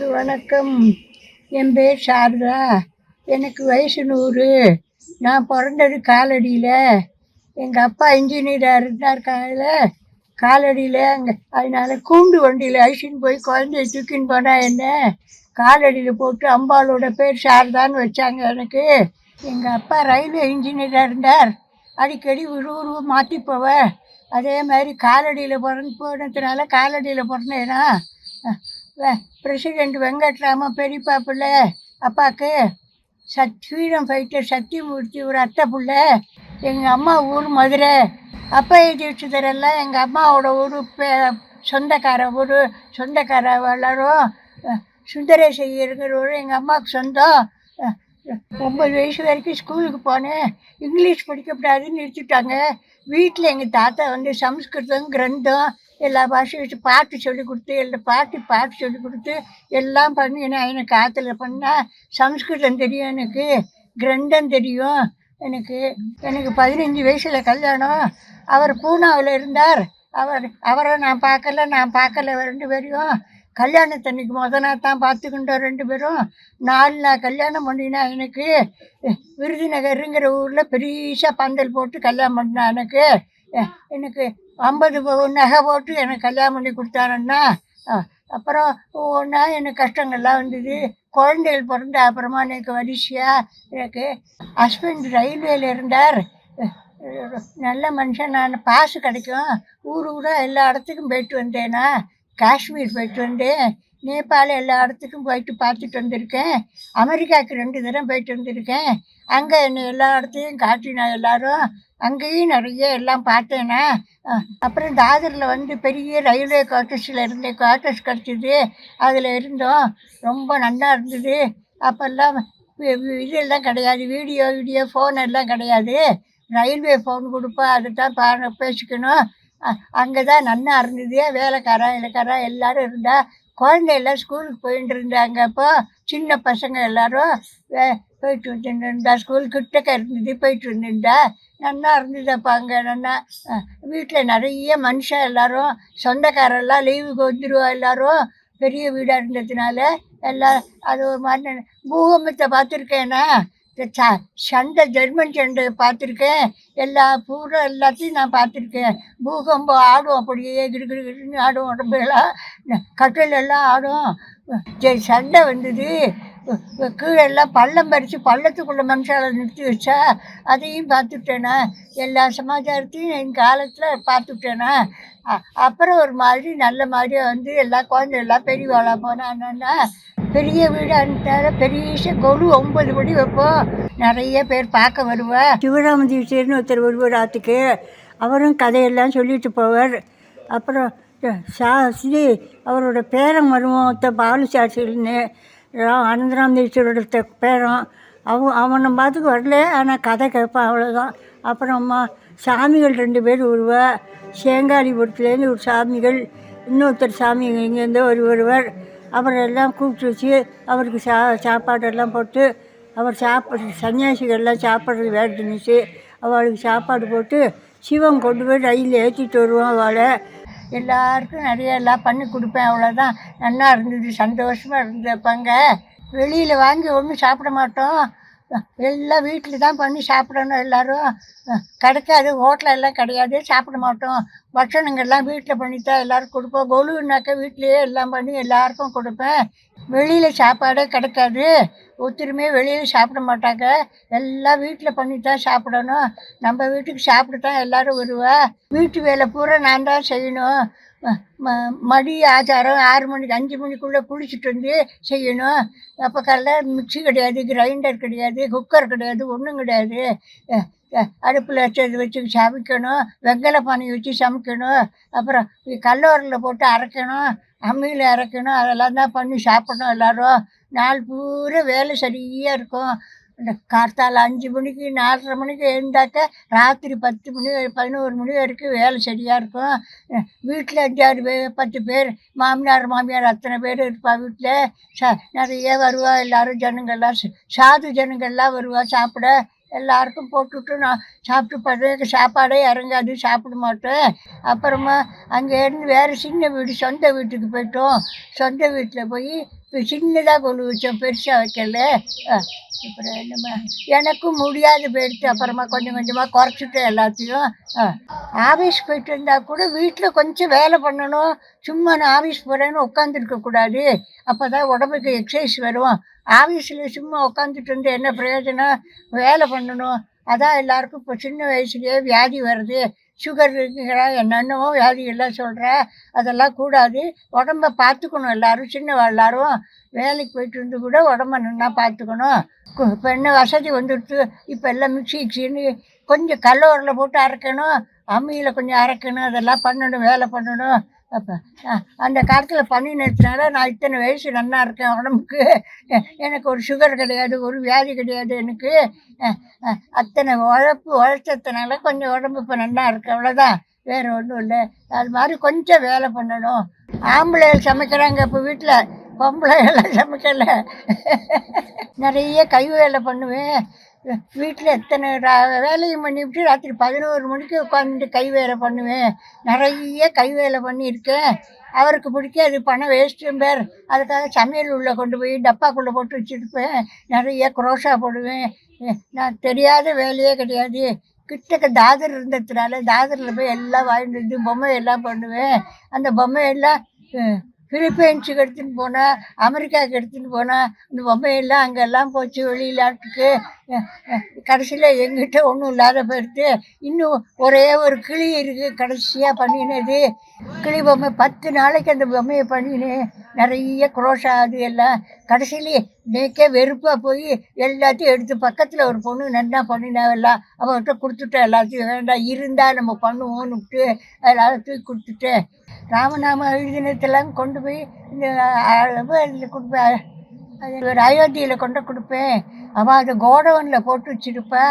பூங்காற்று வணக்கம். என் பேர் சாரதா. எனக்கு வயசு நூறு. நான் பிறந்தது காலடியில். எங்கள் அப்பா இன்ஜினியராக இருந்தார் காலையில். காலடியில் அங்கே அதனால் கூண்டு வண்டியில் அழிச்சின்னு போய் குழந்தைய தூக்கின்னு போனால் என்ன? காலடியில் போட்டு அம்பாளோட பேர் சாரதான்னு வச்சாங்க எனக்கு. எங்கள் அப்பா ரயில்வே இன்ஜினியராக இருந்தார். அடிக்கடி ஒரு மாற்றி போவேன் அதே மாதிரி காலடியில் பிறந்து போனதுனால காலடியில் பிறந்தேனா. பிரசிடெண்ட் வெங்கட்ராம பெரியப்பா பிள்ளை அப்பாவுக்கு சத் ஃப்ரீடம் ஃபைட்டர் சத்தியமூர்த்தி ஒரு அத்தை பிள்ளை எங்கள் அம்மா ஊர் மதுரை. அப்பைய தீட்சிதரெல்லாம் எங்கள் அம்மாவோட ஊர் பே சொந்தக்கார ஊர் சொந்தக்கார எல்லாரும் அஹ், சுந்தரேச ஐயருங்கிறவர் எங்கள் அம்மாவுக்கு சொந்தம். ஒம்பது வயசு வரைக்கும் ஸ்கூலுக்கு போனேன். இங்கிலீஷ் படிக்கக்கூடாதுன்னு நிறுத்திட்டாங்க. வீட்டில் எங்கள் தாத்தா வந்து சம்ஸ்கிருதம் கிரந்தம் எல்லா பாஷையும் பாட்டு சொல்லி கொடுத்து எல்லா பாட்டு பாட்டு சொல்லி கொடுத்து எல்லாம் பண்ணி நான் எனக்கு ஆற்றுல பண்ணால் சம்ஸ்கிருதம் தெரியும் எனக்கு கிரந்தம் தெரியும் எனக்கு. எனக்கு பதினஞ்சு வயசில் கல்யாணம். அவர் பூனாவில் இருந்தார். அவர் அவரை நான் பார்க்கல நான் பார்க்கல ரெண்டு பேரையும். கல்யாணத்தன்னைக்கு முத நாள் தான் பார்த்துக்கிட்டோம் ரெண்டு பேரும். நாலு நாள் கல்யாணம் பண்ணினா எனக்கு விருதுநகருங்கிற ஊரில் பெருசாக பந்தல் போட்டு கல்யாணம் பண்ணினா எனக்கு. எனக்கு ஐம்பது பவுன் நகை போட்டு எனக்கு கல்யாணம் பண்ணி கொடுத்தாருன்னா அப்புறம் ஒன்றா எனக்கு கஷ்டங்கள்லாம் வந்தது. குழந்தைகள் பிறந்த அப்புறமா எனக்கு வரிசையாக எனக்கு ஹஸ்பண்ட் ரயில்வேல இருந்தார். நல்ல மனுஷன். நான் பாசு கிடைக்கும். ஊர் ஊராக எல்லா இடத்துக்கும் போயிட்டு வந்தேனா காஷ்மீர் போயிட்டு வந்தேன். நேபாள் எல்லா இடத்துக்கும் போயிட்டு பார்த்துட்டு வந்திருக்கேன். அமெரிக்காவுக்கு ரெண்டு தடவை போயிட்டு வந்திருக்கேன். அங்கே என்னை எல்லா இடத்தையும் காட்டினா எல்லாரும். அங்கேயும் நிறைய எல்லாம் பார்த்தேனே. அப்புறம் தாதரில் வந்து பெரிய ரயில்வே குவார்ட்டர்ஸில் இருந்தே குவார்ட்டர்ஸ் கிடச்சிது. அதில் இருந்தோம். ரொம்ப நல்லா இருந்தது. அப்போல்லாம் இதெல்லாம் கிடையாது. வீடியோ வீடியோ ஃபோன் எல்லாம் கிடையாது. ரயில்வே ஃபோன் கொடுப்பா அதை தான் பா பேசிக்கணும். அங்கே தான் நன்னா இருந்தது. வேலைக்காரன் இலக்காரன் எல்லாரும் இருந்தால் குழந்தை எல்லாம் ஸ்கூலுக்கு போயிட்டு இருந்தாங்க. அப்போ சின்ன பசங்க எல்லாரும் வே- போயிட்டு வந்துட்டு இருந்தா ஸ்கூல் கிட்டக்க இருந்தது போயிட்டு வந்துருந்தா நல்லா இருந்தது அங்கே நல்லா வீட்டில் நிறைய மனுஷன் எல்லாரும் சொந்தக்காரெல்லாம் லீவுக்கு வந்துடுவா எல்லாரும் பெரிய வீடாக இருந்ததுனால எல்லாம் அது ஒரு மாதிரி பூகம்பத்தை பார்த்துருக்கேனா சண்டை ஜெர்மன் சண்டை பார்த்துருக்கேன் எல்லா பூரா எல்லாத்தையும் நான் பார்த்துருக்கேன் பூகம்பம் ஆடும் அப்படியே கிடுகிடுன்னு ஆடும் உடம்பெல்லாம் கட்டிலெல்லாம் கட்டில் எல்லாம் ஆடும் சரி சண்டை வந்தது. கீழே எல்லாம் பள்ளம் பறித்து பள்ளத்துக்குள்ள மனுஷால நிறுத்தி வச்சா அதையும் பார்த்துட்டேனா? எல்லா சமாச்சாரத்தையும் என் காலத்தில் பார்த்துட்டேனா? அப்புறம் ஒரு மாதிரி நல்ல மாதிரியா வந்து எல்லா குழந்தை எல்லாம் பெரியவாளா போனான்னா பெரிய வீடான்ட்டார பெரிய கொலு ஒன்பது படி வைப்போம். நிறைய பேர் பார்க்க வருவேன் சிவராமதி தீட்சர்னு ஒருத்தர் வருவார் ஆற்றுக்கு அவரும் கதையெல்லாம் சொல்லிட்டு போவார். அப்புறம் இது அவரோட பேரன் மருமத்தை பாலுசாஸ்திரின்னு பாலு அனந்தராம் பேரன். அவன் அவனை பார்த்துக்கு வரல ஆனால் கதை கேட்பான் அவ்வளோதான் அப்புறமா சாமிகள் ரெண்டு பேர் வருவா. சேங்காலிபுரத்துலேருந்து ஒரு சாமிகள் இன்னொருத்தர் சாமி இங்கேருந்து ஒரு ஒருவர். அவரெல்லாம் எல்லாம் கூப்பிட்டு வச்சு அவருக்கு சா சாப்பாடெல்லாம் போட்டு அவர் சாப்பிட்ற சன்னியாசிகள்லாம் சாப்பிட்றது வேறு வேண்டுனுச்சு அவளுக்கு சாப்பாடு போட்டு சிவன் கொண்டு போய் ரயிலில் ஏற்றிட்டு வருவான் அவளை. எல்லாருக்கும் நிறைய எல்லாம் பண்ணி கொடுப்பேன் அவ்வளோதான் நல்லா இருந்தது சந்தோஷமாக இருந்தப்பாங்க. வெளியில் வாங்கி ஒன்றும் சாப்பிட மாட்டோம். எல்லாம் வீட்டில் தான் பண்ணி சாப்பிடணும் எல்லோரும். கிடைக்காது ஹோட்டல் எல்லாம் கிடையாது சாப்பிட மாட்டோம். பட்சணங்கள்லாம் வீட்டில் பண்ணித்தான் எல்லோரும் கொடுப்போம். கொலுனாக்கா வீட்லேயே எல்லாம் பண்ணி எல்லாருக்கும் கொடுப்பேன். வெளியில் சாப்பாடே கிடைக்காது. ஒத்துருமே வெளியில் சாப்பிட மாட்டாங்க. எல்லாம் வீட்டில் பண்ணி தான் சாப்பிடணும். நம்ம வீட்டுக்கு சாப்பிட்டு தான் எல்லோரும் வருவா. வீட்டு வேலை பூரா நான் தான் செய்யணும் ம- மடி ஆச்சாரம் ஆறு மணிக்கு அஞ்சு மணிக்குள்ளே குளிச்சுட்டு வந்து செய்யணும். அப்போ காலைல மிக்ஸி கிடையாது கிரைண்டர் கிடையாது குக்கர் கிடையாது ஒன்றும் கிடையாது. அடுப்பில் வச்சது வச்சு சமைக்கணும். வெங்கல பானை வச்சு சமைக்கணும். அப்புறம் கல்லோரில் போட்டு அரைக்கணும். அம்மியில் இறக்கணும் அதெல்லாம் தான் பண்ணி சாப்பிடணும் எல்லாரும். நாள் பூரா வேலை சரியாக இருக்கும். இந்த கார்த்தால அஞ்சு மணிக்கு நாலரை மணிக்கு எழுந்தாக்க ராத்திரி பத்து மணி பதினோரு மணி வரைக்கும் வேலை சரியாக இருக்கும். வீட்டில் அஞ்சாறு பேர் பத்து பேர் மாமனார் மாமியார் அத்தனை பேர் இருப்பா வீட்டில் ச நிறைய வருவா எல்லாரும் ஜனங்கள்லாம் சாது ஜனங்கள்லாம் வருவா சாப்பிட. எல்லாருக்கும் போட்டுவிட்டு நான் சாப்பிட்டு படுறதுக்கு சாப்பாடே இறங்காது சாப்பிட மாட்டேன். அப்புறமா அங்கேருந்து வேறு சின்ன வீடு சொந்த வீட்டுக்கு போயிட்டோம். சொந்த வீட்டில் போய் இப்போ சின்னதாக கொண்டு வச்சோம் பெருசாக வைக்கல. அப்புறம் என்னம்மா? எனக்கும் முடியாது போயிடுச்சு அப்புறமா கொஞ்சம் கொஞ்சமாக குறைச்சிட்டேன் எல்லாத்தையும். ஆஃபீஸ் போயிட்டு இருந்தால் கூட வீட்டில் கொஞ்சம் வேலை பண்ணணும். சும்மா நான் ஆஃபீஸ் போகிறேன்னு உட்காந்துருக்கக்கூடாது அப்போ தான் உடம்புக்கு எக்ஸசைஸ் வரும். ஆஃபீஸில் சும்மா உட்காந்துட்டு இருந்து என்ன பிரயோஜனம்? வேலை பண்ணணும். அதான் எல்லாருக்கும் இப்போ சின்ன வயசுலேயே வியாதி வருது. சுகர் இருக்குங்கிறா என்னென்னவோ வியாதிகள்லாம் சொல்கிற அதெல்லாம் கூடாது. உடம்ப பார்த்துக்கணும் எல்லாரும் சின்ன எல்லாரும். வேலைக்கு போயிட்டு இருந்து கூட உடம்ப நல்லா பார்த்துக்கணும் கு- இப்போ என்ன வசதி வந்துடுச்சு? இப்போ எல்லாம் மிக்ஸி மிக்சின்னு கொஞ்சம் கல்லோரில் போட்டு அரைக்கணும். அம்மியில் கொஞ்சம் அரைக்கணும். அதெல்லாம் பண்ணணும் வேலை பண்ணணும். அப்போ அந்த காலத்தில் பண்ணினதுனால நான் இத்தனை வயசு நல்லா இருக்கேன் உடம்புக்கு. எனக்கு ஒரு சுகர் கிடையாது ஒரு வியாதி கிடையாது எனக்கு. அத்தனை உழைப்பு உழைச்சதுனால கொஞ்சம் உடம்பு இப்போ நல்லா இருக்கு அவ்வளோதான் வேறு ஒன்றும் இல்லை. அது மாதிரி கொஞ்சம் வேலை பண்ணணும். ஆம்பளை சமைக்கிறாங்க இப்போ வீட்டில் பொம்பளை எல்லாம் சமைக்கலை. நிறைய கை வேலை பண்ணுவேன். வீட்டில் எத்தனை வேலையும் பண்ணிவிட்டு ராத்திரி பதினோரு மணிக்கு உட்காந்துட்டு கை வேலை பண்ணுவேன். நிறைய கை வேலை பண்ணியிருக்கேன். அவருக்கு பிடிக்காது பணம் வேஸ்ட்டும் பேர் அதுக்காக சமையல் உள்ளே கொண்டு போய் டப்பாக்குள்ளே போட்டு வச்சுருப்பேன். நிறைய குரோஷா போடுவேன். நான் தெரியாத வேலையே கிடையாது. கிட்டக்க தாதர் இருந்ததுனால தாதரில் போய் எல்லாம் வாங்கிட்டு வந்து பொம்மை எல்லாம் பண்ணுவேன். அந்த பொம்மையெல்லாம் எல்லாம் பிலிப்பைன்ஸுக்கு எடுத்துன்னு போனேன் அமெரிக்காவுக்கு எடுத்துன்னு போனேன் இந்த பொம்மையெல்லாம் அங்கெல்லாம் போச்சு வெளியிலாட்டுக்கு கடைசியில் எங்கிட்ட ஒன்றும் இல்லாத போயிடுத்து. இன்னும் ஒரே ஒரு கிளி இருக்குது கடைசியாக பண்ணினது. கிளி பொம்மை பத்து நாளைக்கு அந்த பொம்மையை பண்ணினேன் நிறைய குரோஷா அது எல்லாம். கடைசியிலே நேக்கே வெறுப்பாக போய் எல்லாத்தையும் எடுத்து பக்கத்தில் ஒரு பொண்ணு நன்னா பண்ணினாவெல்லாம் அவன்கிட்ட கொடுத்துட்டேன். எல்லாத்தையும் வேண்டாம் இருந்தால் நம்ம பண்ணுவோன்னு விட்டு எல்லாத்தையும் தூக்கி கொடுத்துட்டேன். ராமநாம எழுதினத்தெல்லாம் கொண்டு போய் இந்த இதில் கொடுப்பேன் அது ஒரு அயோத்தியில் கொண்டு கொடுப்பேன். அவள் அதை கோடவனில் போட்டு வச்சிருப்பா.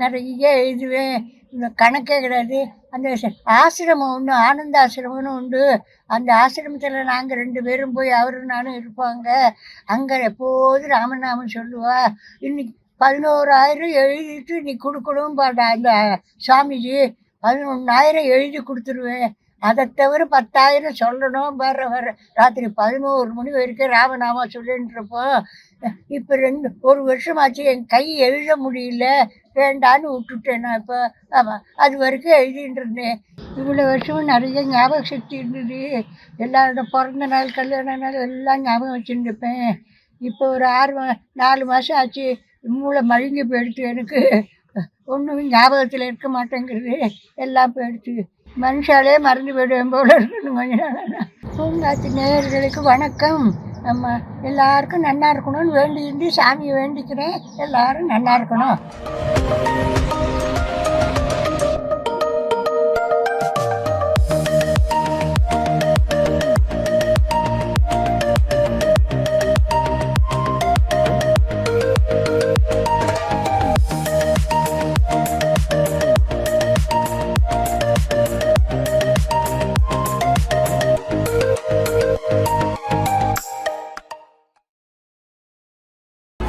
நிறைய எழுதுவேன் இந்த கணக்கே கிடையாது. அந்த ஆசிரமம் ஒன்று ஆனந்த ஆசிரமம்னு உண்டு. அந்த ஆசிரமத்தில் நாங்கள் ரெண்டு பேரும் போய் அவரும் நானும் இருப்பாங்க. அங்கே எப்போது ராமநாமம் சொல்லுவா? இன்னைக்கு பதினோராயிரம் எழுதிட்டு நீ கொடுக்கணும் பாடா அந்த சாமிஜி பதினொன்றாயிரம் எழுதி கொடுத்துருவேன். அதை தவிர பத்தாயிரம் சொல்லணும். வர வர ராத்திரி பதினோரு மணி வரைக்கும் ராமநாமம் சொல்லின்றப்போ இப்போ ரெண்டு ஒரு வருஷமாச்சு என் கை எழுத முடியல. வேண்டான்னு விட்டுட்டேன் நான் இப்போ. ஆமாம் அது வரைக்கும் எழுதிட்டு இருந்தேன் இவ்வளோ வருஷமும் நிறைய ஞாபக சக்தி இருந்தது. எல்லாரோட பிறந்த நாள் கல்யாண நாள் எல்லாம் ஞாபகம் வச்சுருப்பேன் இப்போ ஒரு ஆறு மா நாலு மாதம் ஆச்சு. மூளை மழுங்கி போயிடுச்சு எனக்கு. ஒன்றும் ஞாபகத்தில் இருக்க மாட்டேங்கிறது எல்லாம் போயிடுச்சு. மனுஷாலே மறந்து போயிடுவேன் போல இருக்கணும் கொஞ்ச நாள் பூங்காத்து நேயர்களுக்கு வணக்கம். நம்ம எல்லாருக்கும் நல்லா இருக்கணும்னு வேண்டி சாமியை வேண்டிக்கிறேன். எல்லாரும் நல்லா இருக்கணும்.